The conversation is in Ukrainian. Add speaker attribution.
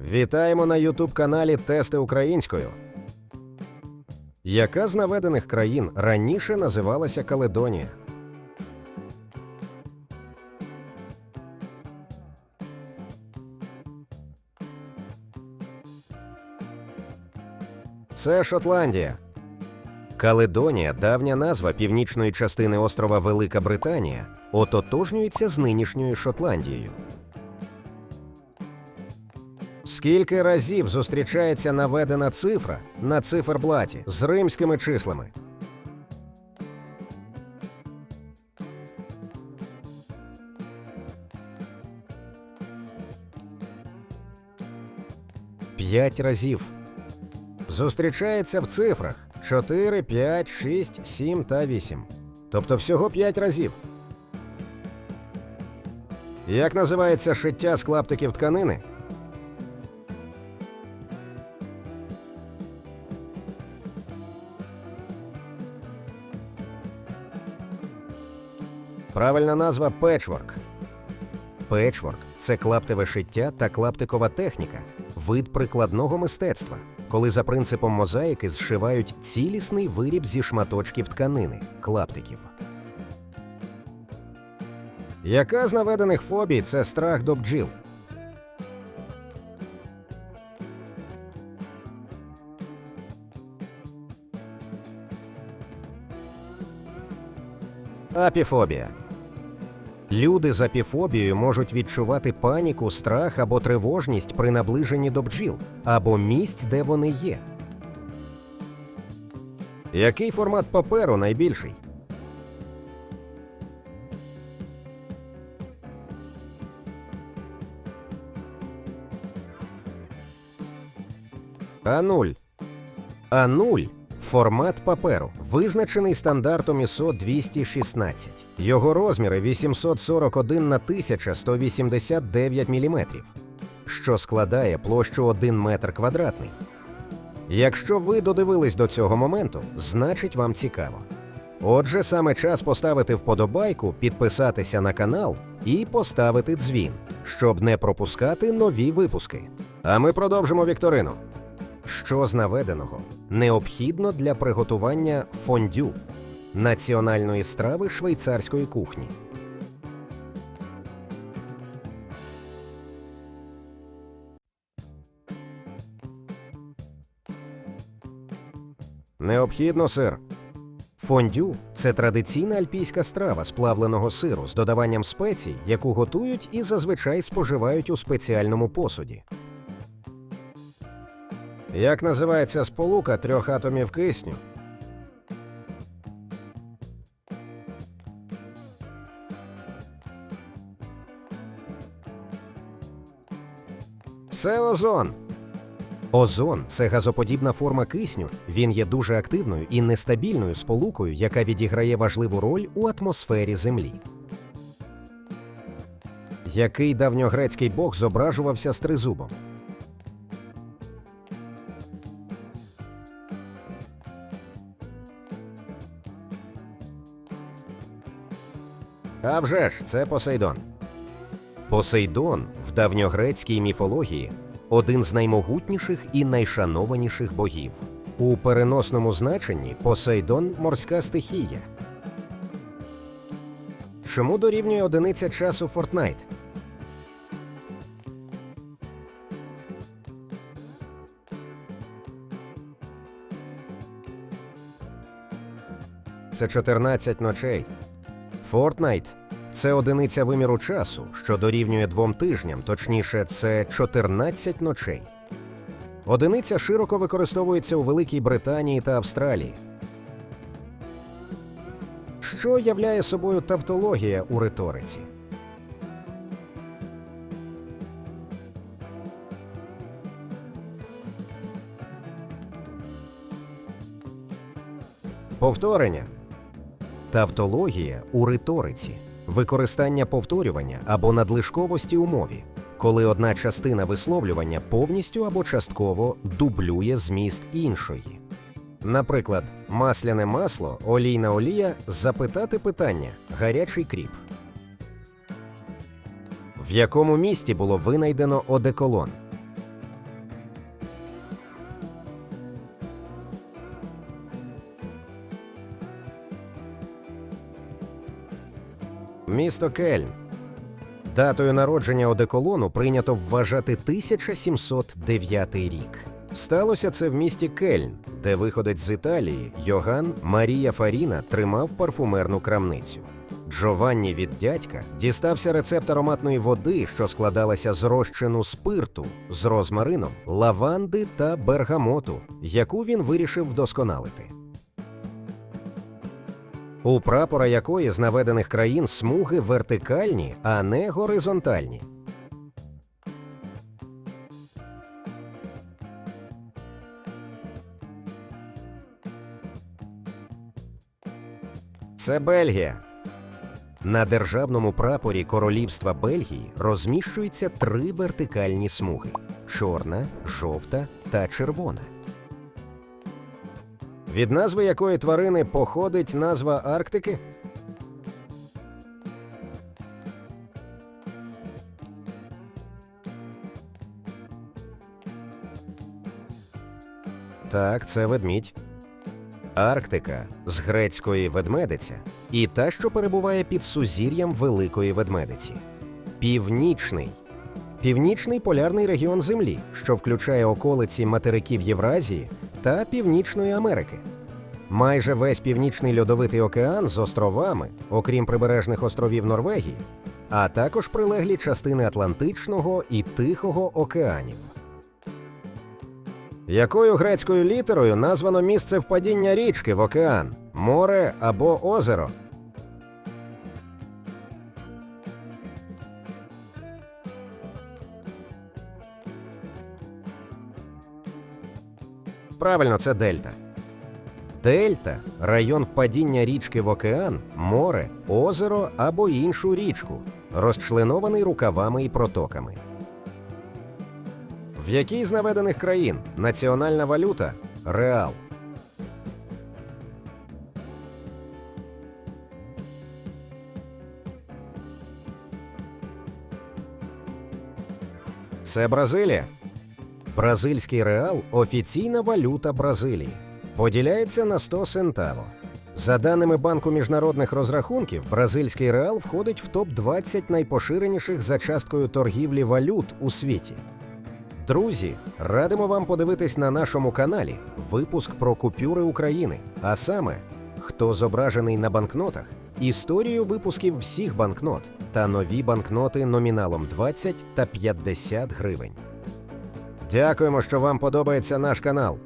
Speaker 1: Вітаємо на Ютуб каналі Тести українською. Яка з наведених країн раніше називалася Каледонія? Це Шотландія. Каледонія, давня назва північної частини острова Велика Британія, ототожнюється з нинішньою Шотландією. Скільки разів зустрічається наведена цифра на циферблаті з римськими числами? П'ять разів. Зустрічається в цифрах 4, 5, 6, 7 та 8. Тобто всього 5 разів. Як називається шиття з клаптиків тканини? Правильна назва печворк. Печворк це клаптеве шиття та клаптикова техніка, вид прикладного мистецтва, коли за принципом мозаїки зшивають цілісний виріб зі шматочків тканини клаптиків. Яка з наведених фобій це страх до бджіл? Апіфобія. Люди з апіфобією можуть відчувати паніку, страх або тривожність при наближенні до бджіл або місць, де вони є. Який формат паперу найбільший? А0. А0 формат паперу, визначений стандартом ISO 216. Його розміри 841 на 1189 мм, що складає площу 1 метр квадратний. Якщо ви додивились до цього моменту, значить вам цікаво. Отже, саме час поставити вподобайку, підписатися на канал і поставити дзвін, щоб не пропускати нові випуски. А ми продовжимо вікторину. Що з наведеного необхідно для приготування фондю національної страви швейцарської кухні? Необхідно сир. Фондю це традиційна альпійська страва з плавленого сиру з додаванням спецій, яку готують і зазвичай споживають у спеціальному посуді. Як називається сполука трьох атомів кисню? Це озон. Озон це газоподібна форма кисню. Він є дуже активною і нестабільною сполукою, яка відіграє важливу роль у атмосфері Землі. Який давньогрецький бог зображувався з тризубом? А вже ж, це Посейдон. Посейдон в давньогрецькій міфології один з наймогутніших і найшанованіших богів. У переносному значенні Посейдон морська стихія. Чому дорівнює одиниця часу Фортнайт? Це 14 ночей. Фортнайт це одиниця виміру часу, що дорівнює двом тижням, точніше, це 14 ночей. Одиниця широко використовується у Великій Британії та Австралії. Що являє собою тавтологія у риториці? Повторення. Тавтологія у риториці використання повторювання або надлишковості у мові, коли одна частина висловлювання повністю або частково дублює зміст іншої. Наприклад, масляне масло, олійна олія, запитати питання, гарячий кріп. В якому місті було винайдено одеколон? Місто Кельн. Датою народження одеколону прийнято вважати 1709 рік. Сталося це в місті Кельн, де виходець з Італії Йоган Марія Фаріна тримав парфумерну крамницю. Джованні від дядька дістався рецепт ароматної води, що складалася з розчину спирту з розмарином, лаванди та бергамоту, яку він вирішив вдосконалити. У прапора якої з наведених країн смуги вертикальні, а не горизонтальні. Це Бельгія. На державному прапорі Королівства Бельгії розміщуються три вертикальні смуги: чорна, жовта та червона. Від назви якої тварини походить назва Арктики? Так, це ведмідь. Арктика з грецької ведмедиця і та, що перебуває під сузір'ям Великої ведмедиці. Північний. Північний полярний регіон Землі, що включає околиці материків Євразії та Північної Америки. Майже весь північний льодовитий океан з островами, окрім прибережних островів Норвегії, а також прилеглі частини Атлантичного і Тихого океанів. Якою грецькою літерою названо місце впадіння річки в океан, море або озеро? Правильно, це дельта. Дельта район впадіння річки в океан, море, озеро або іншу річку, розчленований рукавами і протоками. В якій з наведених країн національна валюта реал? Це Бразилія. Бразильський реал офіційна валюта Бразилії. Поділяється на 100 центаво. За даними Банку міжнародних розрахунків, бразильський реал входить в топ-20 найпоширеніших за часткою торгівлі валют у світі. Друзі, радимо вам подивитись на нашому каналі випуск про купюри України, а саме, хто зображений на банкнотах, історію випусків всіх банкнот та нові банкноти номіналом 20 та 50 гривень. Дякуємо, що вам подобається наш канал.